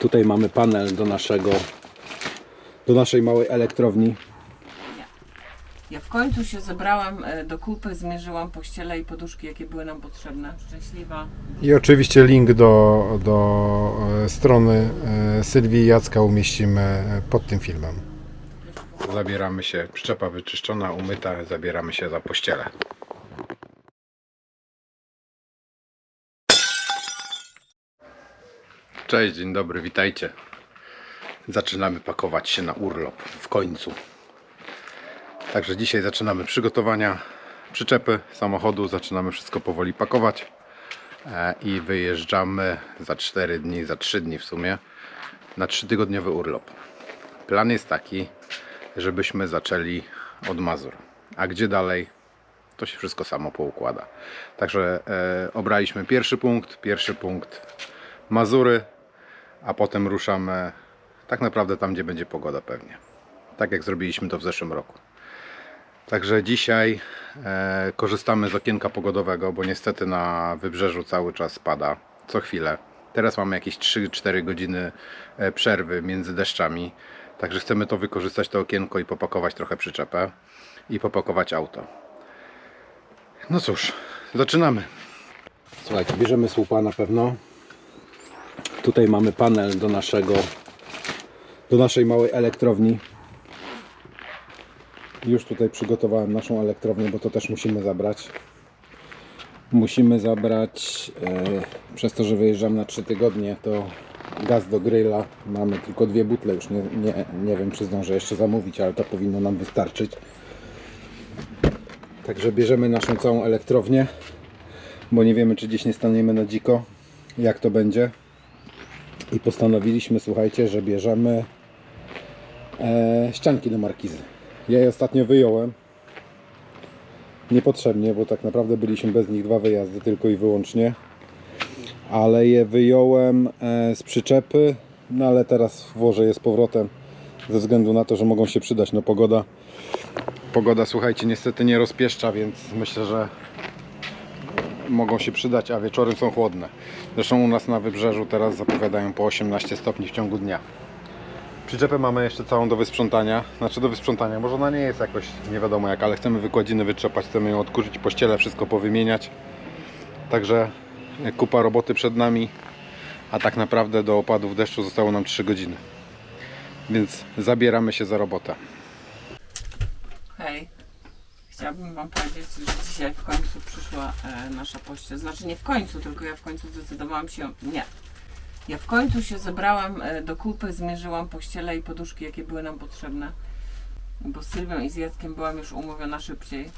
Tutaj mamy panel do naszego do naszej małej elektrowni. Ja w końcu się zebrałam e, do kupy, zmierzyłam pościele i poduszki, jakie były nam potrzebne. Szczęśliwa. I oczywiście link do, do e, strony e, Sylwii Jacka umieścimy pod tym filmem. Zabieramy się, przyczepa wyczyszczona, umyta, zabieramy się za pościelę. Cześć, dzień dobry, witajcie. Zaczynamy pakować się na urlop w końcu. Także dzisiaj zaczynamy przygotowania przyczepy samochodu, zaczynamy wszystko powoli pakować e, i wyjeżdżamy za 4 dni, za 3 dni w sumie na 3-tygodniowy urlop. Plan jest taki, żebyśmy zaczęli od Mazur. A gdzie dalej, to się wszystko samo poukłada. Także e, obraliśmy pierwszy punkt, pierwszy punkt Mazury, a potem ruszamy tak naprawdę tam, gdzie będzie pogoda pewnie. Tak jak zrobiliśmy to w zeszłym roku. Także dzisiaj e, korzystamy z okienka pogodowego, bo niestety na wybrzeżu cały czas pada co chwilę. Teraz mamy jakieś 3-4 godziny e, przerwy między deszczami. Także chcemy to wykorzystać, to okienko i popakować trochę przyczepę i popakować auto. No cóż, zaczynamy. Słuchajcie, bierzemy słupa na pewno. Tutaj mamy panel do naszego do naszej małej elektrowni. Już tutaj przygotowałem naszą elektrownię, bo to też musimy zabrać. Musimy zabrać, e, przez to, że wyjeżdżam na 3 tygodnie, to gaz do grilla. Mamy tylko dwie butle, już nie, nie, nie wiem czy zdążę jeszcze zamówić, ale to powinno nam wystarczyć. Także bierzemy naszą całą elektrownię, bo nie wiemy czy gdzieś nie staniemy na dziko, jak to będzie. I postanowiliśmy, słuchajcie, że bierzemy e, ścianki do markizy. Ja je ostatnio wyjąłem. Niepotrzebnie, bo tak naprawdę byliśmy bez nich dwa wyjazdy tylko i wyłącznie. Ale je wyjąłem e, z przyczepy, no ale teraz włożę je z powrotem ze względu na to, że mogą się przydać. No pogoda, Pogoda, słuchajcie, niestety nie rozpieszcza, więc myślę, że mogą się przydać, a wieczory są chłodne. Zresztą u nas na wybrzeżu teraz zapowiadają po 18 stopni w ciągu dnia. Przyczepę mamy jeszcze całą do wysprzątania, znaczy do wysprzątania, może ona nie jest jakoś nie wiadomo jak, ale chcemy wykładziny wytrzepać, chcemy ją odkurzyć, pościele, wszystko powymieniać. Także kupa roboty przed nami, a tak naprawdę do opadów deszczu zostało nam 3 godziny. Więc zabieramy się za robotę. Chciałabym Wam powiedzieć, że dzisiaj w końcu przyszła e, nasza pościel. Znaczy nie w końcu, tylko ja w końcu zdecydowałam się. Nie. Ja w końcu się zebrałam e, do kupy, zmierzyłam pościele i poduszki, jakie były nam potrzebne. Bo z Sylwią i z Jackiem byłam już umówiona szybciej.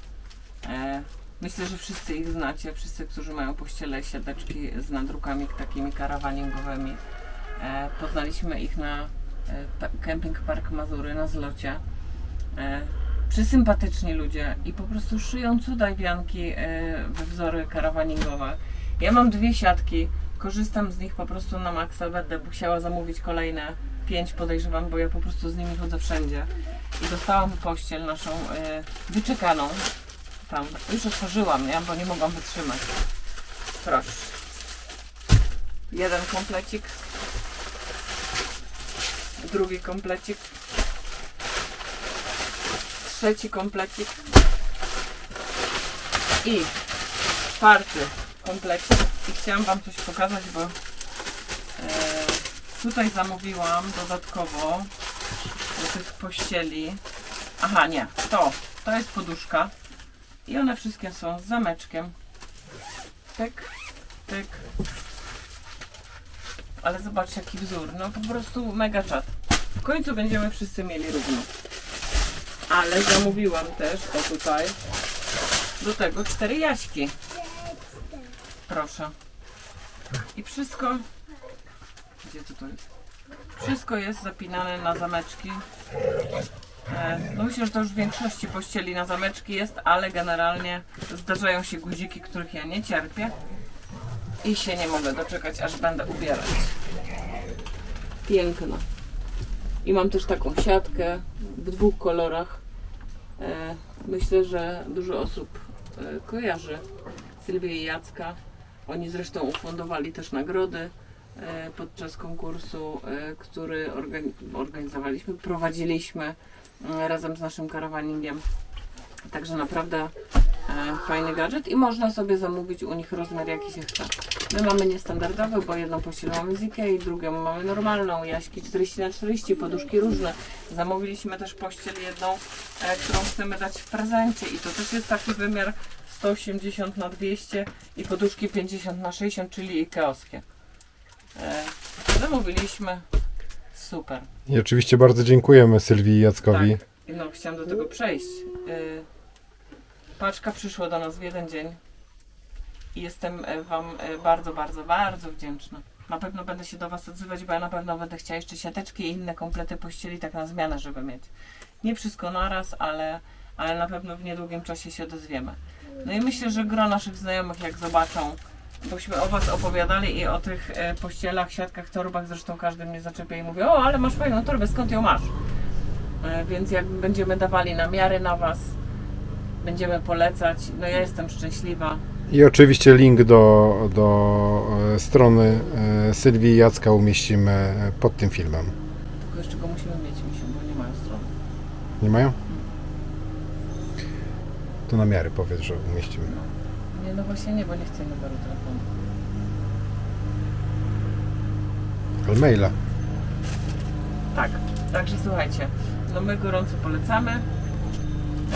E, myślę, że wszyscy ich znacie. Wszyscy, którzy mają pościele i siateczki z nadrukami takimi karawaningowymi. E, poznaliśmy ich na e, Camping Park Mazury na zlocie. E, przysympatyczni ludzie i po prostu szyją cuda i wianki e, we wzory karawaningowe. Ja mam dwie siatki, korzystam z nich po prostu na maksa, będę musiała zamówić kolejne pięć podejrzewam, bo ja po prostu z nimi chodzę wszędzie. I dostałam pościel naszą e, wyczekaną. Tam, już otworzyłam, nie? bo nie mogłam wytrzymać. Proszę. Jeden komplecik. Drugi komplecik trzeci komplecik i czwarty komplecik i chciałam Wam coś pokazać, bo e, tutaj zamówiłam dodatkowo do tych pościeli. Aha nie, to to jest poduszka. I one wszystkie są z zameczkiem. Tyk, tyk ale zobaczcie jaki wzór, no po prostu mega czat w końcu będziemy wszyscy mieli równo ale zamówiłam też, o tutaj, do tego cztery jaśki. Proszę. I wszystko, gdzie to, to jest? Wszystko jest zapinane na zameczki. E, No myślę, że to już w większości pościeli na zameczki jest, ale generalnie zdarzają się guziki, których ja nie cierpię. I się nie mogę doczekać, aż będę ubierać. Piękno. I mam też taką siatkę w dwóch kolorach. E, Myślę, że dużo osób e, kojarzy Sylwię i Jacka. Oni zresztą ufundowali też nagrody e, podczas konkursu, który organi- organizowaliśmy, prowadziliśmy razem z naszym karawaningiem. Także naprawdę fajny gadżet i można sobie zamówić u nich rozmiar jaki się chce. My mamy niestandardowy, bo jedną pościel mamy z Ikei, drugą mamy normalną, jaśki 40 na 40 poduszki różne. Zamówiliśmy też pościel jedną, e, którą chcemy dać w prezencie i to też jest taki wymiar 180 na 200 i poduszki 50 na 60, czyli ikeowskie. E, zamówiliśmy. Super. I oczywiście bardzo dziękujemy Sylwii i Jackowi. Tak. No, chciałam do tego przejść. Y, paczka przyszła do nas w jeden dzień i jestem e, Wam e, bardzo, bardzo, bardzo wdzięczna. Na pewno będę się do Was odzywać, bo ja na pewno będę chciała jeszcze siateczki i inne komplety pościeli tak na zmianę, żeby mieć. Nie wszystko naraz, ale, ale na pewno w niedługim czasie się odezwiemy. No i myślę, że gro naszych znajomych jak zobaczą, bośmy o Was opowiadali i o tych e, pościelach, siatkach, torbach, zresztą każdy mnie zaczepia i mówi, o ale masz fajną torbę, skąd ją masz? Więc jak będziemy dawali namiary na Was, będziemy polecać, no ja jestem szczęśliwa. I oczywiście link do, do e, strony e, Sylwii Jacka umieścimy e, pod tym filmem. Tylko jeszcze go musimy mieć, misiu, bo nie mają strony. Nie mają? To namiary powiedz, że umieścimy. Nie, no właśnie nie, bo nie chcę numeru telefonu. Ale maila. Tak, także słuchajcie, no my gorąco polecamy.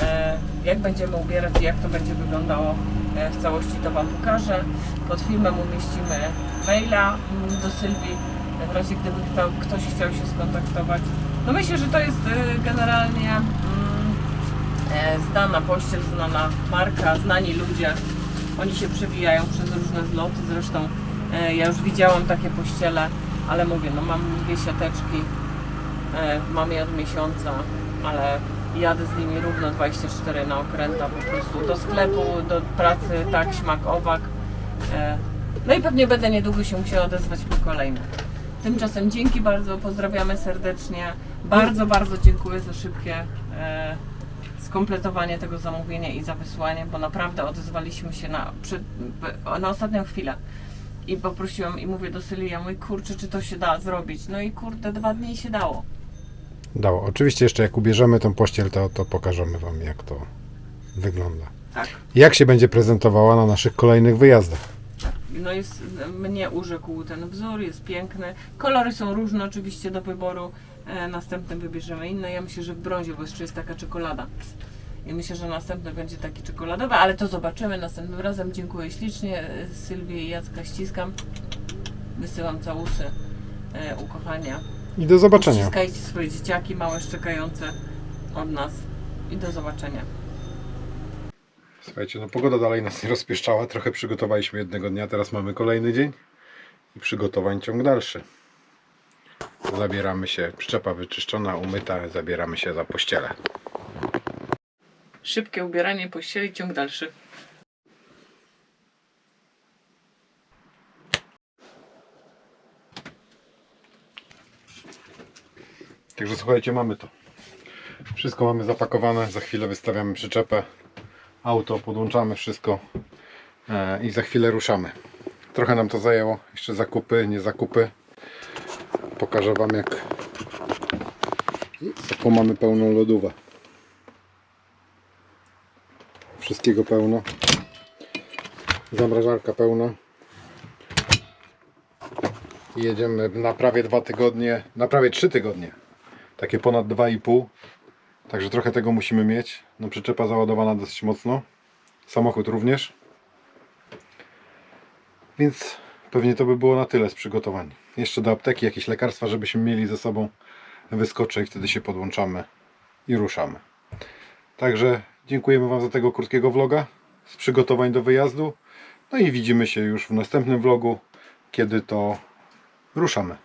E, jak będziemy ubierać i jak to będzie wyglądało w całości, to Wam pokażę. Pod filmem umieścimy maila do Sylwii, w razie gdyby kto, ktoś chciał się skontaktować. No myślę, że to jest e, generalnie mm, e, znana pościel, znana marka, znani ludzie. Oni się przewijają przez różne zloty, zresztą e, ja już widziałam takie pościele, ale mówię, no mam dwie siateczki, e, mam je od miesiąca, ale jadę z nimi równo 24 na okręta po prostu do sklepu, do pracy, tak, śmak, owak. E, no i pewnie będę niedługo się musiała odezwać po kolejne. Tymczasem dzięki bardzo, pozdrawiamy serdecznie. Bardzo, bardzo dziękuję za szybkie e, skompletowanie tego zamówienia i za wysłanie, bo naprawdę odezwaliśmy się na, przy, na ostatnią chwilę. I poprosiłam i mówię do Sylwii, ja mówię, kurczę, czy to się da zrobić? No i kurde, dwa dni się dało. Dało. Oczywiście jeszcze jak ubierzemy tą pościel, to, to pokażemy Wam jak to wygląda. Tak. Jak się będzie prezentowała na naszych kolejnych wyjazdach. No jest, mnie urzekł ten wzór, jest piękny. Kolory są różne oczywiście do wyboru. E, następnym wybierzemy inne. Ja myślę, że w brązie, bo jeszcze jest taka czekolada. I myślę, że następny będzie taki czekoladowy, ale to zobaczymy następnym razem. Dziękuję ślicznie. E, Sylwię i Jacka ściskam. Wysyłam całusy e, ukochania. I do zobaczenia. Ściskajcie swoje dzieciaki małe szczekające od nas. I do zobaczenia. Słuchajcie, no pogoda dalej nas nie rozpieszczała. Trochę przygotowaliśmy jednego dnia, teraz mamy kolejny dzień i przygotowań ciąg dalszy. Zabieramy się, przyczepa wyczyszczona, umyta, zabieramy się za pościelę. Szybkie ubieranie pościeli, ciąg dalszy. Także słuchajcie, mamy to. Wszystko mamy zapakowane, za chwilę wystawiamy przyczepę, auto, podłączamy wszystko e, i za chwilę ruszamy. Trochę nam to zajęło, jeszcze zakupy, nie zakupy. Pokażę Wam jak jaką mamy pełną lodówę. Wszystkiego pełno. Zamrażarka pełna. Jedziemy na prawie dwa tygodnie, na prawie trzy tygodnie. Takie ponad 2,5. Także trochę tego musimy mieć. No przyczepa załadowana dosyć mocno. Samochód również. Więc pewnie to by było na tyle z przygotowań. Jeszcze do apteki jakieś lekarstwa, żebyśmy mieli ze sobą. Wyskoczę i wtedy się podłączamy i ruszamy. Także dziękujemy Wam za tego krótkiego vloga z przygotowań do wyjazdu. No i widzimy się już w następnym vlogu, kiedy to ruszamy.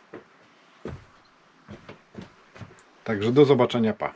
Także do zobaczenia, pa.